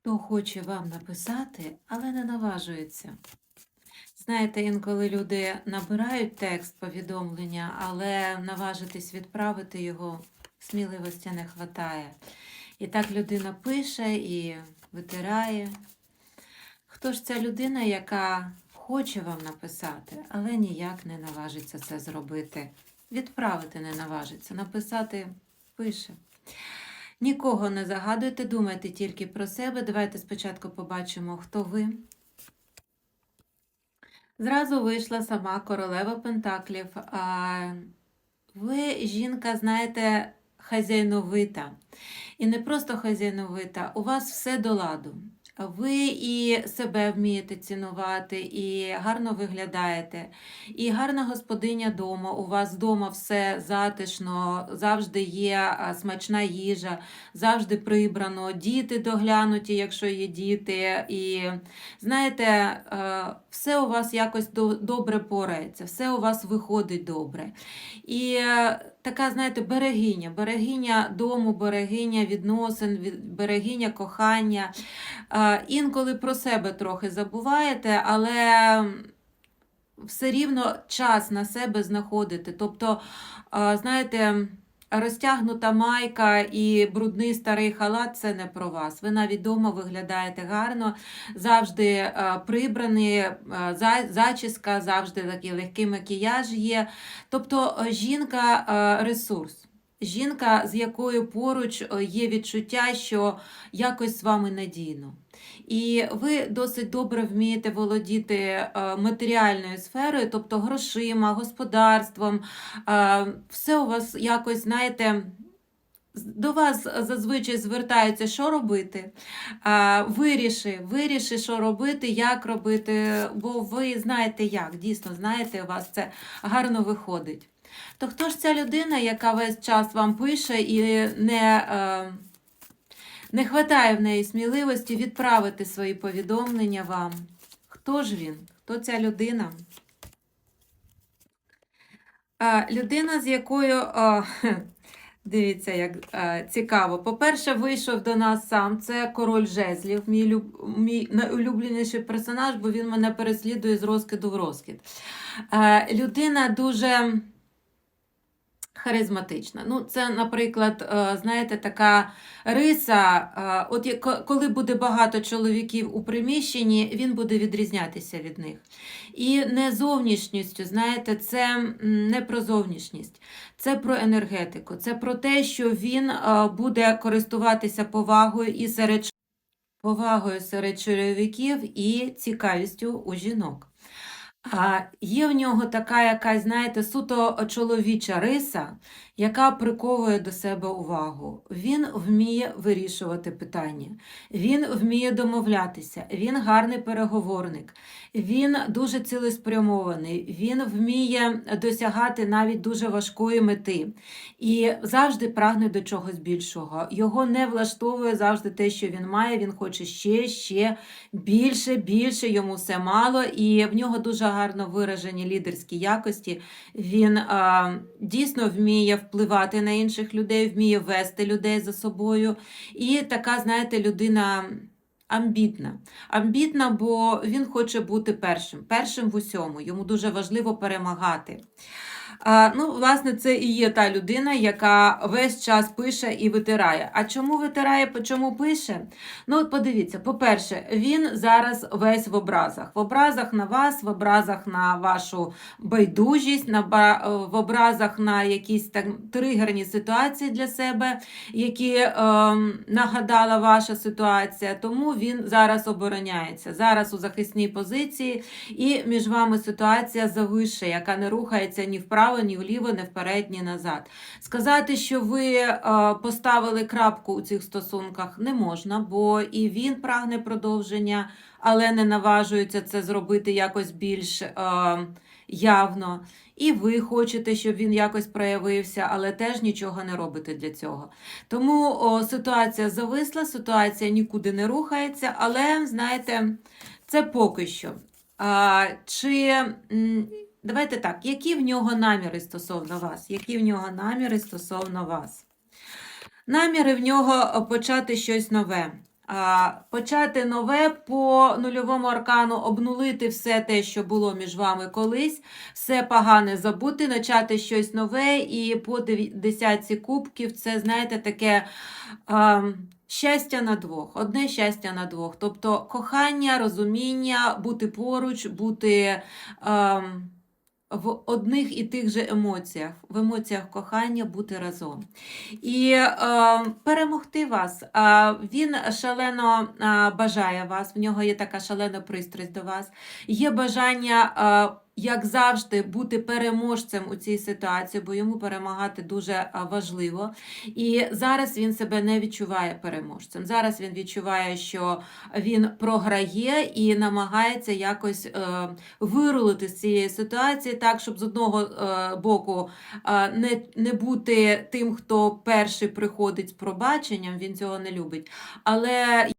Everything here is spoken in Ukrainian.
Хто хоче вам написати, але не наважується. Знаєте, інколи люди набирають текст повідомлення, але наважитись відправити його сміливості не вистачає. І так людина пише і витирає. Хто ж ця людина, яка хоче вам написати, але ніяк не наважиться це зробити? Відправити не наважиться, написати пише. Нікого не загадуйте, думайте тільки про себе. Давайте спочатку побачимо, хто ви. Зразу вийшла сама королева Пентаклів. А ви, жінка, знаєте, хазяйновита. І не просто хазяйновита, у вас все до ладу. Ви і себе вмієте цінувати, і гарно виглядаєте, і гарна господиня дома. У вас вдома все затишно, завжди є смачна їжа, завжди прибрано, діти доглянуті, якщо є діти. І знаєте, е, все у вас якось добре порається, все у вас виходить добре. І е, така, знаєте, берегиня, берегиня дому, берегиня відносин, берегиня кохання. Інколи про себе трохи забуваєте, але все рівно час на себе знаходите. Тобто, знаєте, розтягнута майка і брудний старий халат це не про вас. Ви навіть вдома виглядаєте гарно, завжди прибрані, зачіска, завжди такий легкий макіяж є. Тобто, жінка ресурс. Жінка, з якою поруч є відчуття, що якось з вами надійно. І ви досить добре вмієте володіти е, матеріальною сферою, тобто грошима, господарством. Е, Все у вас якось, знаєте, до вас зазвичай звертаються, що робити. А, Виріши, виріши, що робити, як робити, бо ви знаєте як, дійсно знаєте, у вас це гарно виходить. То хто ж ця людина, яка весь час вам пише і не. Не хватає в неї сміливості відправити свої повідомлення вам. Хто ж він? Хто ця людина? А, людина, з якою. А, Дивіться, як е, цікаво. По-перше, вийшов до нас сам. Це король жезлів, мій, люб... мій найулюбленіший персонаж, бо він мене переслідує з розкиду в розкид. Е, людина дуже харизматична. Ну, це, наприклад, е, знаєте, така риса. е, От коли буде багато чоловіків у приміщенні, він буде відрізнятися від них. І не зовнішністю, знаєте, це не про зовнішність, це про енергетику, це про те, що він е, буде користуватися повагою і серед повагою серед чоловіків і цікавістю у жінок. А є в нього така якась, знаєте, суто чоловіча риса, яка приковує до себе увагу. Він вміє вирішувати питання, він вміє домовлятися, він гарний переговорник, він дуже цілеспрямований, він вміє досягати навіть дуже важкої мети і завжди прагне до чогось більшого. Його не влаштовує завжди те, що він має. Він хоче ще, ще більше, більше, йому все мало, і в нього дуже гарно виражені лідерські якості. Він а, дійсно вміє впливати на інших людей, вміє вести людей за собою. І така, знаєте, людина. Амбітна. Амбітна, бо він хоче бути першим, першим в усьому. Йому дуже важливо перемагати. Ну, власне, це і є та людина, яка весь час пише і витирає. А чому витирає, по чому пише? Ну, подивіться, по-перше, він зараз весь в образах. В образах на вас, в образах на вашу байдужість, на в образах на якісь так тригерні ситуації для себе, які е, нагадала ваша ситуація. Тому він зараз обороняється. Зараз у захисній позиції, і між вами ситуація завише, яка не рухається ні вправо, ні вліво, ні вперед, ні назад. Сказати, що ви е, поставили крапку у цих стосунках, не можна, бо і він прагне продовження, але не наважується це зробити якось більш е, явно. І ви хочете, щоб він якось проявився, але теж нічого не робите для цього. Тому о, ситуація зависла, ситуація нікуди не рухається, але знаєте, це поки що. А, чи давайте так, які в нього наміри стосовно вас? Які в нього наміри стосовно вас? Наміри в нього почати щось нове. Почати нове по нульовому аркану, обнулити все те, що було між вами колись, все погане забути, почати щось нове, і по десятці кубків це, знаєте, таке. А, Щастя на двох, одне щастя на двох. Тобто кохання, розуміння, бути поруч, бути ем, в одних і тих же емоціях, в емоціях кохання бути разом. І е, перемогти вас. Він шалено бажає вас, в нього є така шалена пристрасть до вас. Є бажання, е, як завжди, бути переможцем у цій ситуації, бо йому перемагати дуже важливо. І зараз він себе не відчуває переможцем. Зараз він відчуває, що він програє і намагається якось е, вирулити з цієї ситуації так, щоб з одного е, боку е, не, не бути тим, хто перший приходить з пробаченням, він цього не любить. Але